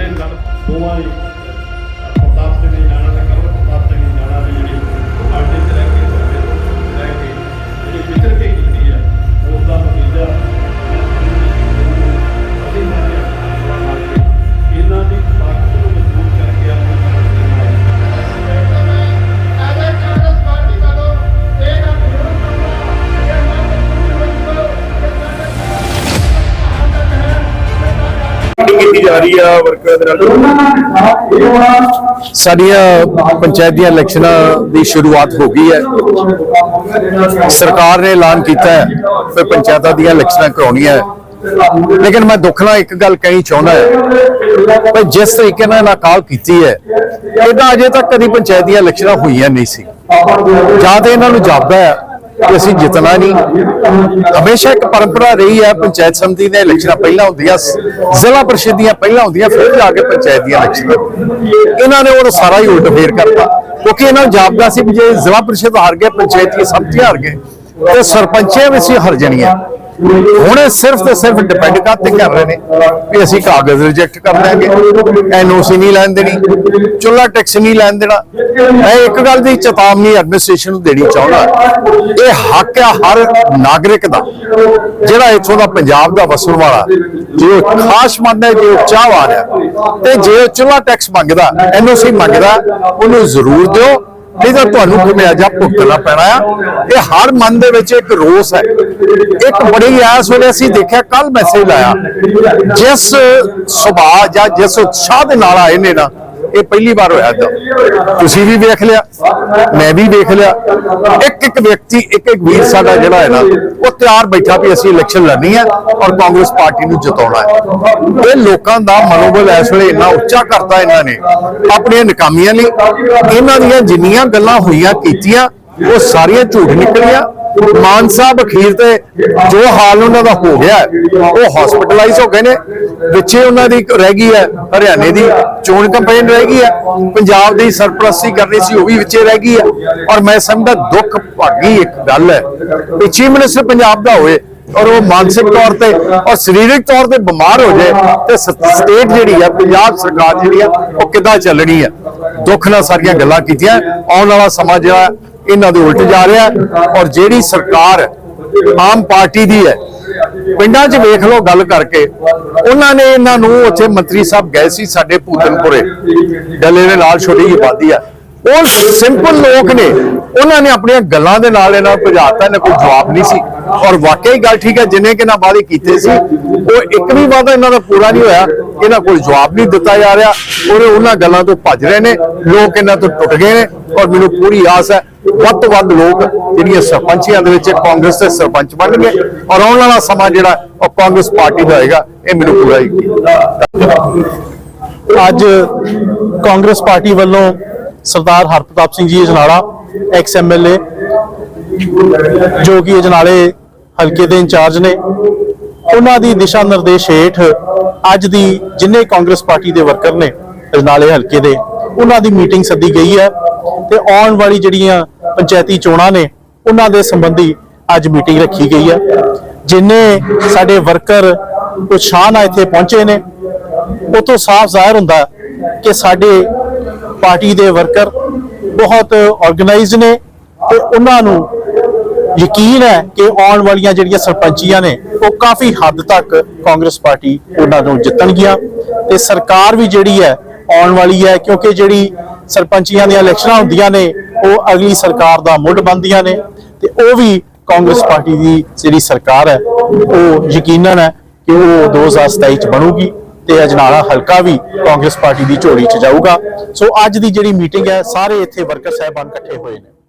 ಕಡೆಯಿಂದಲೂ ಮೂವಾಯಿ ಪ್ರತಾಪ್ಸಿಂಗ್ ನಾಡಕರು ಪ್ರತಾಪ್ಸಿಂಗ್ ನಾಡಾದ ಇಡೀ ಆಡಳಿತ ಇಲಾಖೆ ಇಲಾಖೆ ಇಡೀ ਕੇ ਜਾ ਰਹੀ ਆ ਵਰਕਰਾਂ ਦੇ ਨਾਲ ਸਾਡੀਆਂ ਪੰਚਾਇਤ ਦੀਆਂ ਇਲੈਕਸ਼ਨਾਂ ਦੀ ਸ਼ੁਰੂਆਤ ਹੋ ਗਈ ਹੈ। ਸਰਕਾਰ ਨੇ ਐਲਾਨ ਕੀਤਾ ਹੈ ਕਿ ਪੰਚਾਇਤਾਂ ਦੀਆਂ ਇਲੈਕਸ਼ਨਾਂ ਕਰਾਉਣੀਆਂ ਹੈ। ਲੇਕਿਨ ਮੈਂ ਦੁੱਖ ਨਾਲ ਇੱਕ ਗੱਲ ਕਹਿਣੀ ਚਾਹੁੰਦਾ ਹੈ ਕਿ ਜਿਸ ਤਰੀਕੇ ਨਾਲ ਇਹਨਾਂ ਕਾਲ ਕੀਤੀ ਹੈ ਇਹਦਾ ਅਜੇ ਤੱਕ ਕਦੀ ਪੰਚਾਇਤ ਦੀਆਂ ਇਲੈਕਸ਼ਨਾਂ ਹੋਈਆਂ ਨਹੀਂ ਸੀ। ਜਾਂ ਤੇ ਇਹਨਾਂ ਨੂੰ ਜਾਪਦਾ ਹੈ ਕਿ ਅਸੀਂ ਜਿੱਤਣਾ ਨਹੀਂ। ਹਮੇਸ਼ਾ ਇੱਕ ਪਰੰਪਰਾ ਰਹੀ ਹੈ, ਪੰਚਾਇਤ ਸਮਿਤੀ ਦੀਆਂ ਇਲੈਕਸ਼ਨਾਂ ਪਹਿਲਾਂ ਹੁੰਦੀਆਂ ਜ਼ਿਲ੍ਹਾ ਪਰਿਸ਼ਦ ਦੀਆਂ ਪਹਿਲਾਂ ਹੁੰਦੀਆਂ, ਫਿਰ ਜਾ ਕੇ ਪੰਚਾਇਤ ਦੀਆਂ ਇਲੈਕਸ਼ਨਾਂ। ਇਹਨਾਂ ਨੇ ਉਹ ਸਾਰਾ ਹੀ ਉਲਟ ਫੇਰ ਕਰਤਾ। ਕਿਉਂਕਿ ਇਹਨਾਂ ਨੂੰ ਜਾਪਦਾ ਸੀ ਵੀ ਜੇ ਜ਼ਿਲ੍ਹਾ ਪਰਿਸ਼ਦ ਹਾਰ ਗਏ, ਪੰਚਾਇਤ ਦੀ ਸਮਿਤੀ ਹਾਰ ਗਏ, ਤੇ ਸਰਪੰਚੇ ਵੀ ਸੀ ਹਰ ਜਾਣੀਆਂ। ਹੁਣ ਇਹ ਸਿਰਫ ਤੇ ਸਿਰਫ ਡਿਪੈਂਡ ਕਰਤੇ ਕਰ ਰਹੇ ਨੇ ਵੀ ਅਸੀਂ ਕਾਗਜ਼ ਰਿਜੈਕਟ ਕਰ ਦਿਆਂਗੇ ਐਨਓਸੀ ਨਹੀਂ ਲੈਣ ਦੇਣੀ ਚੁੱਲਾ ਟੈਕਸ ਨਹੀਂ ਲੈਣ ਦੇਣਾ। ਮੈਂ ਇੱਕ ਗੱਲ ਦੀ ਚੇਤਾਵਨੀ ਐਡਮਿਨਿਸਟ੍ਰੇਸ਼ਨ ਨੂੰ ਦੇਣੀ ਚਾਹੁੰਦਾ ਇਹ ਹੱਕ ਆ ਹਰ ਨਾਗਰਿਕ ਦਾ ਜਿਹੜਾ ਇੱਥੋਂ ਦਾ ਪੰਜਾਬ ਦਾ ਵਸਣ ਵਾਲਾ ਜੇ ਖਾਸ ਮੰਨਦਾ ਹੈ, ਜੇ ਉਹ ਚਾਹਵਾਨ ਹੈ ਤੇ ਜੇ ਉਹ ਚੁੱਲਾ ਟੈਕਸ ਮੰਗਦਾ ਐਨਓਸੀ ਮੰਗਦਾ ਉਹਨੂੰ ਜ਼ਰੂਰ ਦਿਓ ਨਹੀਂ ਤਾਂ ਤੁਹਾਨੂੰ ਖਮਿਆਜਾ ਭੁਗਤਣਾ ਪੈਣਾ ਆ। ਇਹ ਹਰ ਮਨ ਦੇ ਵਿੱਚ ਇੱਕ ਰੋਸ ਹੈ। ਇੱਕ ਬੜੀ ਐਸ ਵੇਲੇ ਅਸੀਂ ਦੇਖਿਆ ਕੱਲ ਮੈਸੇਜ ਲਾਇਆ ਜਿਸ ਸੁਭਾਅ ਜਾਂ ਜਿਸ ਉਤਸ਼ਾਹ ਦੇ ਨਾਲ ਆਏ ਨੇ ਨਾ ਇਹ ਪਹਿਲੀ ਵਾਰ ਹੋਇਆ ਤਾਂ ਤੁਸੀਂ ਵੀ ਵੇਖ ਲਿਆ, ਮੈਂ ਵੀ ਵੇਖ ਲਿਆ। ਇੱਕ ਇੱਕ ਵਿਅਕਤੀ, ਇੱਕ ਇੱਕ ਵੀਰ ਸਾਡਾ ਜਿਹੜਾ ਹੈ ਨਾ, ਉਹ ਤਿਆਰ ਬੈਠਾ ਵੀ ਅਸੀਂ ਇਲੈਕਸ਼ਨ ਲੜਨੀ ਹੈ ਔਰ ਕਾਂਗਰਸ ਪਾਰਟੀ ਨੂੰ ਜਿਤਾਉਣਾ ਹੈ। ਇਹ ਲੋਕਾਂ ਦਾ ਮਨੋਬਲ ਇਸ ਵੇਲੇ ਇੰਨਾ ਉੱਚਾ ਕਰਤਾ ਇਹਨਾਂ ਨੇ, ਆਪਣੀਆਂ ਨਕਾਮੀਆਂ ਲਈ। ਇਹਨਾਂ ਦੀਆਂ ਜਿੰਨੀਆਂ ਗੱਲਾਂ ਹੋਈਆਂ ਕੀਤੀਆਂ, ਉਹ ਸਾਰੀਆਂ ਝੂਠ ਨਿਕਲੀਆਂ। ਮਾਨ ਸਾਹਿਬ ਅਖੀਰ ਤੇ ਜੋ ਹਾਲ ਉਹਨਾਂ ਦਾ ਹੋ ਗਿਆ ਉਹ ਹਸਪੀਟਲਾਈਜ਼ ਹੋ ਗਏ ਨੇ, ਵਿੱਚੇ ਉਹਨਾਂ ਦੀ ਰਹਿ ਗਈ ਹੈ, ਹਰਿਆਣੇ ਦੀ ਚੋਣ ਕੰਪੇਨ ਰਹਿ ਗਈ ਹੈ, ਪੰਜਾਬ ਦੀ ਸਰਪ੍ਰਸਤੀ ਕਰਨੀ ਸੀ, ਉਹ ਵੀ ਵਿੱਚੇ ਰਹਿ ਗਈ ਹੈ, ਔਰ ਮੈਂ ਸਮਝਦਾ ਦੁੱਖ ਭਾਗੀ ਇੱਕ ਗੱਲ ਹੈ ਕਿ ਚੀਫ ਮਿਨਿਸਟਰ ਪੰਜਾਬ ਦਾ ਹੋਏ ਔਰ ਉਹ ਮਾਨਸਿਕ ਤੌਰ ਤੇ ਔਰ ਸਰੀਰਕ ਤੌਰ ਤੇ ਬਿਮਾਰ ਹੋ ਜਾਏ ਤੇ ਸਟੇਟ ਜਿਹੜੀ ਹੈ, ਪੰਜਾਬ ਸਰਕਾਰ ਜਿਹੜੀ ਆ ਉਹ ਕਿੱਦਾਂ ਚੱਲਣੀ ਹੈ? ਦੁੱਖ ਨਾਲ ਸਾਰੀਆਂ ਗੱਲਾਂ ਕੀਤੀਆਂ, ਆਉਣ ਵਾਲਾ ਸਮਾਂ ਜਿਹੜਾ ਇਹਨਾਂ ਦੇ ਉਲਟ ਜਾ ਰਿਹਾ ਔਰ ਜਿਹੜੀ ਸਰਕਾਰ ਆਮ ਪਾਰਟੀ ਦੀ ਹੈ, ਪਿੰਡਾਂ 'ਚ ਵੇਖ ਲਓ ਗੱਲ ਕਰਕੇ, ਉਹਨਾਂ ਨੇ ਇਹਨਾਂ ਨੂੰ ਉੱਥੇ ਮੰਤਰੀ ਸਾਹਿਬ ਗਏ ਸੀ ਸਾਡੇ ਪੂਤਨਪੁਰੇ ਡੱਲੇ ਦੇ ਨਾਲ ਛੋਟੀ ਜਿਹੀ ਆਬਾਦੀ ਆ। ਉਹ ਸਿੰਪਲ ਲੋਕ ਨੇ, ਉਹਨਾਂ ਨੇ ਆਪਣੀਆਂ ਗੱਲਾਂ ਦੇ ਨਾਲ ਇਹਨਾਂ ਨੂੰ ਭਜਾਤਾ, ਇਹਨਾਂ ਕੋਈ ਜਵਾਬ ਨਹੀਂ ਸੀ। ਔਰ ਵਾਕਈ ਗੱਲ ਠੀਕ ਹੈ, ਜਿੰਨੇ ਕਿ ਨਾ ਵਾਅਦੇ ਕੀਤੇ ਸੀ, ਉਹ ਇੱਕ ਵੀ ਵਾਅਦਾ ਇਹਨਾਂ ਦਾ ਪੂਰਾ ਨਹੀਂ ਹੋਇਆ, ਇਹਨਾਂ ਕੋਲ ਜਵਾਬ ਨਹੀਂ ਦਿੱਤਾ ਜਾ ਰਿਹਾ, ਔਰ ਇਹ ਉਹਨਾਂ ਗੱਲਾਂ ਤੋਂ ਭੱਜ ਰਹੇ ਨੇ, ਲੋਕ ਇਹਨਾਂ ਤੋਂ ਟੁੱਟ ਗਏ ਨੇ, ਔਰ ਮੈਨੂੰ ਪੂਰੀ ਆਸ ਹੈ ਵੱਧ ਤੋਂ ਵੱਧ ਲੋਕ ਜਿਹੜੀਆਂ ਸਰਪੰਚੀਆਂ ਦੇ ਵਿੱਚ ਕਾਂਗਰਸ ਦੇ ਸਰਪੰਚ ਬਣਨਗੇ ਔਰ ਆਉਣ ਵਾਲਾ ਸਮਾਂ ਜਿਹੜਾ ਉਹ ਕਾਂਗਰਸ ਪਾਰਟੀ ਦਾ ਹੋਏਗਾ, ਇਹ ਮੈਨੂੰ ਪੂਰਾ ਯਕੀਨ ਅੱਜ ਕਾਂਗਰਸ ਪਾਰਟੀ ਵੱਲੋਂ ਸਰਦਾਰ ਹਰਪ੍ਰਤਾਪ ਸਿੰਘ ਜੀ ਅਜਨਾਲਾ ਐਕਸ ਐਮਐਲਏ ਜੋ ਕਿ ਅਜਨਾਲੇ ਹਲਕੇ ਦੇ ਇੰਚਾਰਜ ਨੇ, ਉਹਨਾਂ ਦੀ ਦਿਸ਼ਾ ਨਿਰਦੇਸ਼ ਹੇਠ ਅੱਜ ਦੀ ਜਿੰਨੇ ਕਾਂਗਰਸ ਪਾਰਟੀ ਦੇ ਵਰਕਰ ਨੇ ਅਜਨਾਲੇ ਹਲਕੇ ਦੇ, ਉਹਨਾਂ ਦੀ ਮੀਟਿੰਗ ਸੱਦੀ ਗਈ ਹੈ ਤੇ ਆਉਣ ਵਾਲੀ ਜਿਹੜੀਆਂ ਪੰਚਾਇਤੀ ਚੋਣਾਂ ਨੇ, ਉਹਨਾਂ ਦੇ ਸੰਬੰਧੀ ਅੱਜ ਮੀਟਿੰਗ ਰੱਖੀ ਗਈ ਹੈ। ਜਿੰਨੇ ਸਾਡੇ ਵਰਕਰ ਉਤਸ਼ਾਹ ਨਾਲ ਇੱਥੇ ਪਹੁੰਚੇ ਨੇ ਉਤੋਂ ਸਾਫ਼ ਜ਼ਾਹਿਰ ਹੁੰਦਾ ਕਿ ਸਾਡੇ ਪਾਰਟੀ ਦੇ ਵਰਕਰ ਬਹੁਤ ਆਰਗੇਨਾਈਜ਼ਡ ਨੇ ਤੇ ਉਹਨਾਂ ਨੂੰ ਯਕੀਨ ਹੈ ਕਿ ਆਉਣ ਵਾਲੀਆਂ ਜਿਹੜੀਆਂ ਸਰਪੰਚੀਆਂ ਨੇ, ਉਹ ਕਾਫੀ ਹੱਦ ਤੱਕ ਕਾਂਗਰਸ ਪਾਰਟੀ ਉਹਨਾਂ ਨੂੰ ਜਿੱਤਣਗੀਆਂ ਤੇ ਸਰਕਾਰ ਵੀ ਜਿਹੜੀ ਹੈ ਆਉਣ ਵਾਲੀ ਹੈ, ਕਿਉਂਕਿ ਜਿਹੜੀ ਸਰਪੰਚੀਆਂ ਦੀਆਂ ਇਲੈਕਸ਼ਨਾਂ ਹੁੰਦੀਆਂ ਨੇ, ਉਹ ਅਗਲੀ ਸਰਕਾਰ ਦਾ ਮੁੱਢ ਬਣਦੀਆਂ ਨੇ ਤੇ ਉਹ ਵੀ ਕਾਂਗਰਸ ਪਾਰਟੀ ਦੀ ਜਿਹੜੀ ਸਰਕਾਰ ਹੈ, ਉਹ ਯਕੀਨਨ ਹੈ ਕਿ ਉਹ 2027 ਚ ਬਣੂਗੀ ਤੇ ਅਜਨਾਲਾ ਹਲਕਾ ਵੀ ਕਾਂਗਰਸ ਪਾਰਟੀ ਦੀ ਝੋਲੀ ਚ ਜਾਊਗਾ। ਸੋ ਅੱਜ ਦੀ ਜਿਹੜੀ ਮੀਟਿੰਗ ਹੈ, ਸਾਰੇ ਇੱਥੇ ਵਰਕਰ ਸਾਹਿਬਾਨ ਇਕੱਠੇ ਹੋਏ ਨੇ।